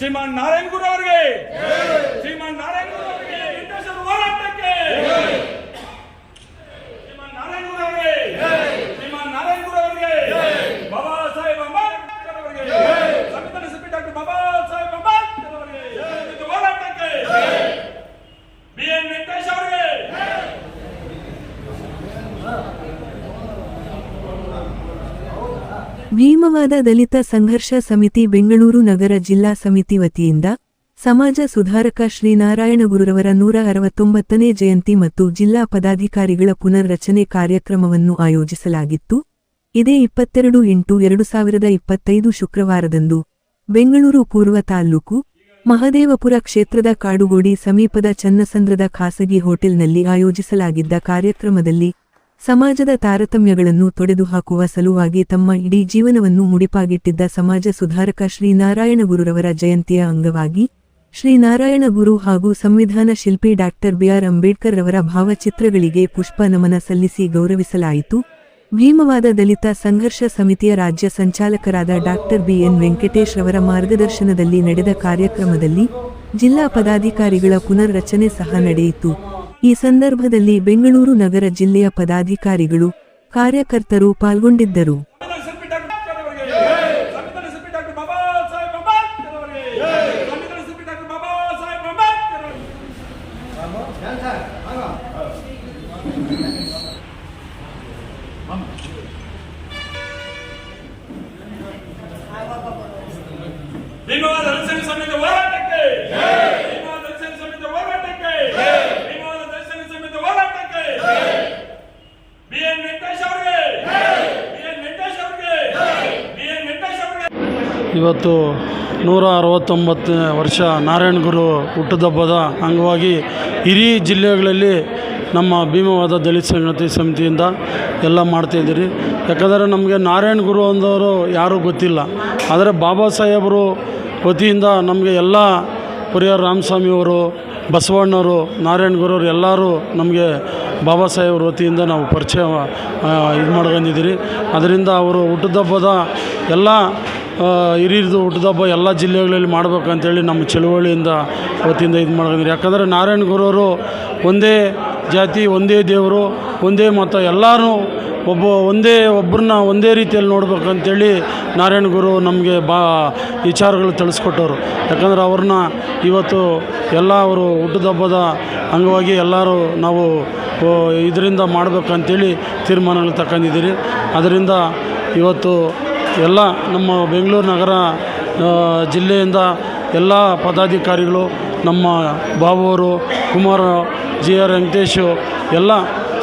ಶ್ರೀಮಾನ್ ನಾರಾಯಣ್ ಗುರು ಅವರಿಗೆ. ಶ್ರೀಮಾನ್ ನಾರಾಯಣ್ ಗುರು ಅವರಿಗೆ ಹೋರಾಟಕ್ಕೆ ಶ್ರೀಮಾನ್ ನಾರಾಯಣ್ ಗುರು ಅವರಿಗೆ ಶ್ರೀಮಾನ್ ನಾರಾಯಣ್ ಗುರು ಅವರಿಗೆ ಬಾಬಾ ಸಾಹೇಬ್ ಅಂಬೇಡ್ಕರ್ ಅವರಿಗೆ ಸಂವಿಧಾನ ಸಭೆ ಡಾಕ್ಟರ್ ಬಾಬಾ ಸಾಹೇಬ್ ಅಂಬೇಡ್ಕರ್ ಅವರಿಗೆ ಇದು ಹೋರಾಟಕ್ಕೆ ಬಿ ಎನ್ ವೆಂಕಟೇಶ್ ಅವರಿಗೆ ಭೀಮವಾದ ದಲಿತ ಸಂಘರ್ಷ ಸಮಿತಿ ಬೆಂಗಳೂರು ನಗರ ಜಿಲ್ಲಾ ಸಮಿತಿ ವತಿಯಿಂದ ಸಮಾಜ ಸುಧಾರಕ ಶ್ರೀನಾರಾಯಣ ಗುರುರವರ ನೂರ ಅರವತ್ತೊಂಬತ್ತನೇ ಜಯಂತಿ ಮತ್ತು ಜಿಲ್ಲಾ ಪದಾಧಿಕಾರಿಗಳ ಪುನರ್ರಚನೆ ಕಾರ್ಯಕ್ರಮವನ್ನು ಆಯೋಜಿಸಲಾಗಿತ್ತು. ಇದೇ ಇಪ್ಪತ್ತೆರಡು ಎಂಟು ಎರಡು ಸಾವಿರದ ಇಪ್ಪತ್ತೈದು ಶುಕ್ರವಾರದಂದು ಬೆಂಗಳೂರು ಪೂರ್ವ ತಾಲ್ಲೂಕು ಮಹದೇವಪುರ ಕ್ಷೇತ್ರದ ಕಾಡುಗೋಡಿ ಸಮೀಪದ ಚನ್ನಸಂದ್ರದ ಖಾಸಗಿ ಹೋಟೆಲ್ನಲ್ಲಿ ಆಯೋಜಿಸಲಾಗಿದ್ದ ಕಾರ್ಯಕ್ರಮದಲ್ಲಿ ಸಮಾಜದ ತಾರತಮ್ಯಗಳನ್ನು ತೊಡೆದುಹಾಕುವ ಸಲುವಾಗಿ ತಮ್ಮ ಇಡೀ ಜೀವನವನ್ನು ಮುಡಿಪಾಗಿಟ್ಟಿದ್ದ ಸಮಾಜ ಸುಧಾರಕ ಶ್ರೀನಾರಾಯಣ ಗುರುರವರ ಜಯಂತಿಯ ಅಂಗವಾಗಿ, ಶ್ರೀನಾರಾಯಣ ಗುರು ಹಾಗೂ ಸಂವಿಧಾನ ಶಿಲ್ಪಿ ಡಾಕ್ಟರ್ ಬಿಆರ್ ಅಂಬೇಡ್ಕರ್ ರವರ ಭಾವಚಿತ್ರಗಳಿಗೆ ಪುಷ್ಪ ನಮನ ಸಲ್ಲಿಸಿ ಗೌರವಿಸಲಾಯಿತು. ಭೀಮವಾದ ದಲಿತ ಸಂಘರ್ಷ ಸಮಿತಿಯ ರಾಜ್ಯ ಸಂಚಾಲಕರಾದ ಡಾಕ್ಟರ್ ಬಿಎನ್ ವೆಂಕಟೇಶ್ ರವರ ಮಾರ್ಗದರ್ಶನದಲ್ಲಿ ನಡೆದ ಕಾರ್ಯಕ್ರಮದಲ್ಲಿ ಜಿಲ್ಲಾ ಪದಾಧಿಕಾರಿಗಳ ಪುನರ್ರಚನೆ ಸಹ ನಡೆಯಿತು. ಈ ಸಂದರ್ಭದಲ್ಲಿ ಬೆಂಗಳೂರು ನಗರ ಜಿಲ್ಲೆಯ ಪದಾಧಿಕಾರಿಗಳು ಕಾರ್ಯಕರ್ತರು ಪಾಲ್ಗೊಂಡಿದ್ದರು ಸಾಹೇಬ್ ಅಂಬೇಡ್ಕರ್ ಅವರಿಗೆ ಸಂವಿಧಾನ ಸಭೆ ಡಾಕ್ಟರ್ ಬಾಬಾ ಸಾಹೇಬ್ ಅಂಬೇಡ್ಕರ್ ಅವರಿಗೆ ಭೀಮವಾದ ದರ್ಶನ ಸಮಿತಿ ಹೋರಾಟಕ್ಕೆ ಭೀಮವಾದ ದರ್ಶನ ಸಮಿತಿ ಹೋರಾಟಕ್ಕೆ ಭೀಮವಾದ ದರ್ಶನ ಸಮಿತಿ ಹೋರಾಟಕ್ಕೆ ಬಿ ಎನ್ ವೆಂಕಟೇಶ್ ಅವರಿಗೆ ಬಿ ಎನ್ ವೆಂಕಟೇಶ್ ಅವರಿಗೆ ಬಿ ಎನ್ ವೆಂಕಟೇಶ್ ಅವರಿಗೆ ಇವತ್ತು ನೂರ ಅರವತ್ತೊಂಬತ್ತನೇ ವರ್ಷ ನಾರಾಯಣ ಗುರು ಹುಟ್ಟುದಬ್ಬದ ಅಂಗವಾಗಿ ಇಡೀ ಜಿಲ್ಲೆಗಳಲ್ಲಿ ನಮ್ಮ ಭೀಮವಾದ ದಲಿತ ಸಂಗತಿ ಸಮಿತಿಯಿಂದ ಎಲ್ಲ ಮಾಡ್ತಾಯಿದ್ದೀರಿ ಯಾಕಂದರೆ ನಮಗೆ ನಾರಾಯಣ ಗುರು ಅಂದವರು ಯಾರೂ ಗೊತ್ತಿಲ್ಲ. ಆದರೆ ಬಾಬಾ ಸಾಹೇಬರು ವತಿಯಿಂದ ನಮಗೆ ಎಲ್ಲ ಪುರಿಯರ್ ರಾಮಸ್ವಾಮಿಯವರು ಬಸವಣ್ಣವರು, ನಾರಾಯಣ ಗುರುವರು ಎಲ್ಲರೂ ನಮಗೆ ಬಾಬಾ ಸಾಹೇಬ್ರ ವತಿಯಿಂದ ನಾವು ಪರಿಚಯ ಇದು ಮಾಡ್ಕೊಂಡಿದ್ದೀರಿ. ಅದರಿಂದ ಅವರು ಹುಟ್ಟದಬ್ಬದ ಎಲ್ಲ ಹಿರಿಯರದು ಹುಟ್ಟಿದಬ್ಬ ಎಲ್ಲ ಜಿಲ್ಲೆಗಳಲ್ಲಿ ಮಾಡಬೇಕಂತೇಳಿ ನಮ್ಮ ಚಳುವಳಿಯಿಂದ ವತಿಯಿಂದ ಇದು ಮಾಡ್ಕೊಂಡಿರಿ ಯಾಕಂದರೆ ನಾರಾಯಣ ಗುರುವರು ಒಂದೇ ಜಾತಿ, ಒಂದೇ ದೇವರು, ಒಂದೇ ಮತ ಎಲ್ಲರೂ ಒಬ್ಬ ಒಂದೇ ಒಬ್ಬರನ್ನ ಒಂದೇ ರೀತಿಯಲ್ಲಿ ನೋಡ್ಬೇಕಂತೇಳಿ ನಾರಾಯಣ ಗುರು ನಮಗೆ ಬಾ ವಿಚಾರಗಳು ತಿಳಿಸ್ಕೊಟ್ಟವರು. ಯಾಕಂದ್ರೆ ಅವ್ರನ್ನ ಇವತ್ತು ಎಲ್ಲ ಅವರು ಹುಟ್ಟುಹಬ್ಬದ ಅಂಗವಾಗಿ ಎಲ್ಲರೂ ನಾವು ಇದರಿಂದ ಮಾಡಬೇಕಂತೇಳಿ ತೀರ್ಮಾನಗಳು ತಗೊಂಡಿದ್ದೀರಿ ಅದರಿಂದ ಇವತ್ತು ಎಲ್ಲ ನಮ್ಮ ಬೆಂಗಳೂರು ನಗರ ಜಿಲ್ಲೆಯಿಂದ ಎಲ್ಲ ಪದಾಧಿಕಾರಿಗಳು, ನಮ್ಮ ಬಾಬುವರು ಕುಮಾರ ಜಿ ಆರ್ ವೆಂಕಟೇಶು ಎಲ್ಲ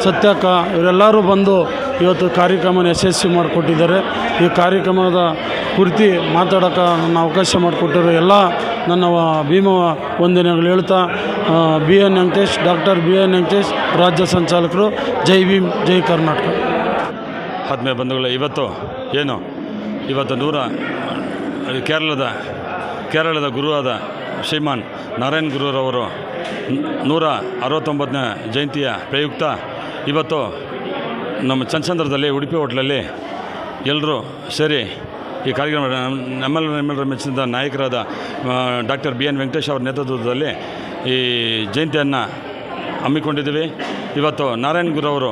ಸತ್ಯಕ್ಕ ಇವರೆಲ್ಲರೂ ಬಂದು ಇವತ್ತು ಕಾರ್ಯಕ್ರಮನ ಯಶಸ್ವಿ ಮಾಡಿಕೊಟ್ಟಿದ್ದಾರೆ. ಈ ಕಾರ್ಯಕ್ರಮದ ಕುರಿತು ಮಾತಾಡೋಕ್ಕೆ ನನ್ನ ಅವಕಾಶ ಮಾಡಿಕೊಟ್ಟಿರೋ ಎಲ್ಲ ನನ್ನ ಭೀಮ ವಂದನೆಗಳು ಹೇಳ್ತಾ B N Venkatesh, doctor B N Venkatesh, ರಾಜ್ಯ ಸಂಚಾಲಕರು, ಜೈ ಭೀಮ್, ಜೈ ಕರ್ನಾಟಕ. ಹದಿನೈದು ಬಂಧುಗಳೇ, ಇವತ್ತು ಏನು? ಇವತ್ತು ನೂರ ಕೇರಳದ ಕೇರಳದ ಗುರುವಾದ ಶ್ರೀಮಾನ್ ನಾರಾಯಣ್ ಗುರುರವರು ನೂರ ಅರವತ್ತೊಂಬತ್ತನೇ ಜಯಂತಿಯ ಪ್ರಯುಕ್ತ ಇವತ್ತು ನಮ್ಮ ಚಂದ್ರದಲ್ಲಿ ಉಡುಪಿ ಹೋಟ್ಲಲ್ಲಿ ಎಲ್ಲರೂ ಸೇರಿ ಈ ಕಾರ್ಯಕ್ರಮ ನಮ್ಮೆಲ್ಲ ನಮ್ಮೆಲ್ಲರ ಮೆಚ್ಚಿದ ನಾಯಕರಾದ ಡಾಕ್ಟರ್ ಬಿ ಎನ್ ವೆಂಕಟೇಶ್ ಅವರ ನೇತೃತ್ವದಲ್ಲಿ ಈ ಜಯಂತಿಯನ್ನು ಹಮ್ಮಿಕೊಂಡಿದ್ದೀವಿ. ಇವತ್ತು ನಾರಾಯಣ್ ಗುರುವರು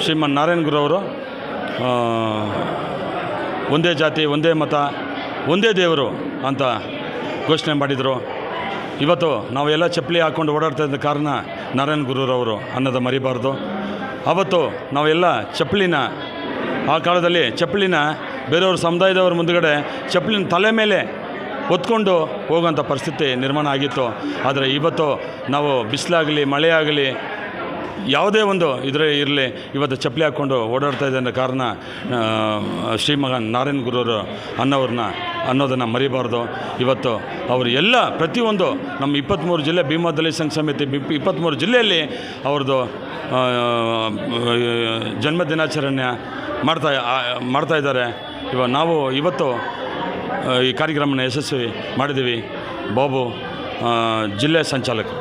ಶ್ರೀಮನ್ ನಾರಾಯಣ್ ಆ, ಒಂದೇ ಜಾತಿ, ಒಂದೇ ಮತ, ಒಂದೇ ದೇವರು ಅಂತ ಘೋಷಣೆ ಮಾಡಿದರು. ಇವತ್ತು ನಾವೆಲ್ಲ ಚಪ್ಪಲಿ ಹಾಕ್ಕೊಂಡು ಓಡಾಡ್ತಾ ಇದ್ದ ಕಾರಣ ನಾರಾಯಣ ಗುರುರವರು ಅನ್ನೋದು ಮರಿಬಾರ್ದು. ಅವತ್ತು ನಾವೆಲ್ಲ ಚಪ್ಪಲಿನ, ಆ ಕಾಲದಲ್ಲಿ ಚಪ್ಪಲಿನ ಬೇರೆಯವ್ರ ಸಮುದಾಯದವ್ರ ಮುಂದುಗಡೆ ಚಪ್ಪಲಿನ ತಲೆ ಮೇಲೆ ಹೊತ್ಕೊಂಡು ಹೋಗುವಂಥ ಪರಿಸ್ಥಿತಿ ನಿರ್ಮಾಣ ಆಗಿತ್ತು. ಆದರೆ ಇವತ್ತು ನಾವು ಬಿಸಿಲಾಗಲಿ ಮಳೆ ಆಗಲಿ ಯಾವುದೇ ಒಂದು ಇದ್ರೆ ಇರಲಿ, ಇವತ್ತು ಚಪ್ಪಲಿ ಹಾಕ್ಕೊಂಡು ಓಡಾಡ್ತಾ ಇದ್ದ ಕಾರಣ ಶ್ರೀ ಶ್ರೀಮಗನ್ ನಾರಾಯಣ ಗುರುವರು ಅನ್ನೋರನ್ನ ಅನ್ನೋದನ್ನು ಮರಿಬಾರ್ದು. ಇವತ್ತು ಅವರು ಎಲ್ಲ, ಪ್ರತಿಯೊಂದು ನಮ್ಮ ಇಪ್ಪತ್ತ್ಮೂರು ಜಿಲ್ಲೆ ಭೀಮಾ ದಲಿತ ಸಂಘ ಸಮಿತಿ ಇಪ್ಪತ್ತ್ಮೂರು ಜಿಲ್ಲೆಯಲ್ಲಿ ಅವ್ರದ್ದು ಜನ್ಮ ದಿನಾಚರಣೆ ಮಾಡ್ತಾ ಮಾಡ್ತಾ ಇದ್ದಾರೆ. ಇವ, ನಾವು ಇವತ್ತು ಈ ಕಾರ್ಯಕ್ರಮನ ಯಶಸ್ವಿ ಮಾಡಿದ್ದೀವಿ. ಬಾಬು ಜಿಲ್ಲೆ ಸಂಚಾಲಕರು